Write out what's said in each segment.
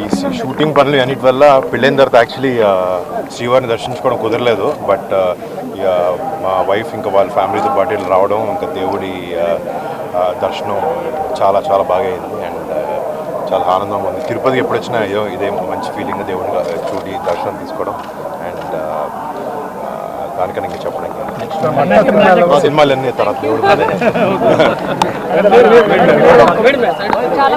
ఈ షూటింగ్ పనులు అన్నిటి వల్ల పెళ్ళైన తర్వాత యాక్చువల్లీ శ్రీవారిని దర్శించుకోవడం కుదరలేదు. బట్ ఇక మా వైఫ్ ఇంకా వాళ్ళ ఫ్యామిలీతో పాటు రావడం ఇంకా దేవుడి దర్శనం చాలా చాలా బాగా అయింది. చాలా ఆనందంగా ఉంది. తిరుపతికి ఎప్పుడు వచ్చినా అయ్యో ఇదే మంచి ఫీలింగ్ దేవుడిని ఆ, చూడి దర్శనం తీసుకోవడం. అండ్ దానికన్నా ఇంకా చెప్పడం ఇంకా సినిమాలన్నీ తర్వాత దేవుడు. చాలా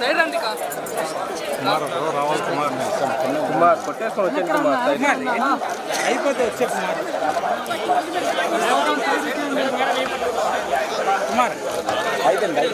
సైడ్ రండి కా కుమార్ కొట్టేసుకొని వచ్చాను కుమార్ అయిపోతే వచ్చే కుమార్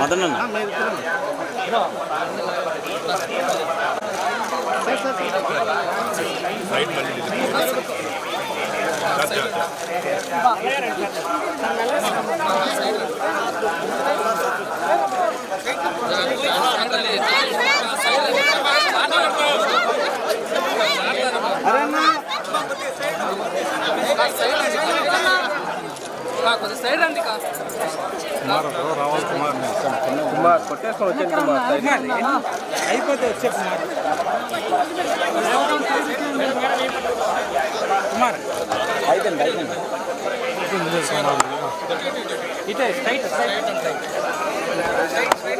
మదన్ కొంచెం సైడ్ రండి కా కుమార్ కొట్టేసుకొని వచ్చాను కుమార్. అయిపోతే వచ్చే కుమార్. కుమార్. అయిపోయింది అయిపోయింది. ఇటే straight straight. Side side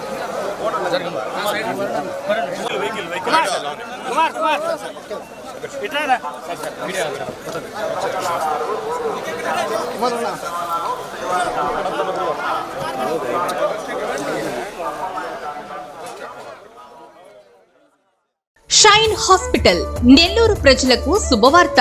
Kumar Kumar ఇట్లా షైన్ హాస్పిటల్ నెల్లూరు ప్రజలకు శుభవార్త.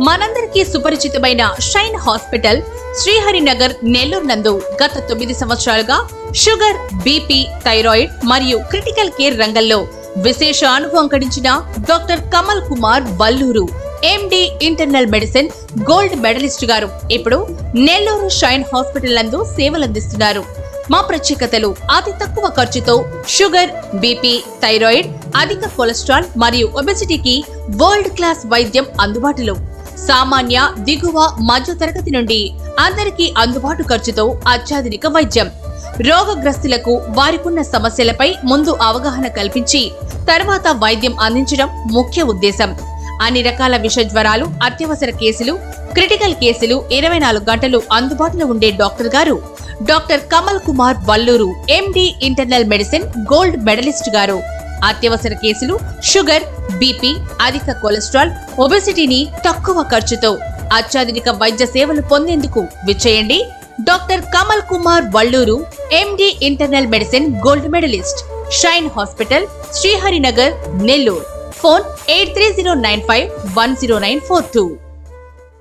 మనందరికీ సుపరిచితమైన షైన్ హాస్పిటల్ శ్రీహరినగర్ నెల్లూరు నందు గత తొమ్మిది సంవత్సరాలుగా షుగర్ బీపీ థైరాయిడ్ మరియు క్రిటికల్ కేర్ రంగంలో విశేష అనుభవం గడించిన doctor Kamal Kumar Balluru MD internal medicine gold medallist గారు. ఇప్పుడు నెల్లూరు షైన్ హాస్పిటల్ నందు సేవలందిస్తున్నారు మా ప్రత్యేకతలు అతి తక్కువ ఖర్చుతో షుగర్ బీపీ థైరాయిడ్ అధిక కొలెస్ట్రాల్ మరియు ఒబెసిటీకి వరల్డ్ క్లాస్ వైద్యం అందుబాటులో. సామాన్య దిగువ మధ్య తరగతి నుండి అందరికీ అందుబాటు ఖర్చుతో అత్యాధునిక వైద్యం. రోగగ్రస్తులకు వారికున్న సమస్యలపై ముందు అవగాహన కల్పించి తర్వాత వైద్యం అందించడం ముఖ్య ఉద్దేశం. అన్ని రకాల విష జ్వరాలు అత్యవసర కేసులు క్రిటికల్ కేసులు ఇరవై నాలుగు గంటలు అందుబాటులో ఉండే డాక్టర్ గారు doctor Kamal Kumar Valluru MD internal medicine gold medallist గారు. అత్యవసర కేసులు షుగర్ బీపీ అధిక కొలెస్ట్రాల్ ఒబెసిటీని తక్కువ ఖర్చుతో అత్యాధునిక వైద్య సేవలు పొందేందుకు విచ్చేయండి. Doctor Kamal Kumar Valluru MD internal medicine gold medallist Shine hospital Sriharinagar Nellore. Phone eight three zero nine five one zero nine four two.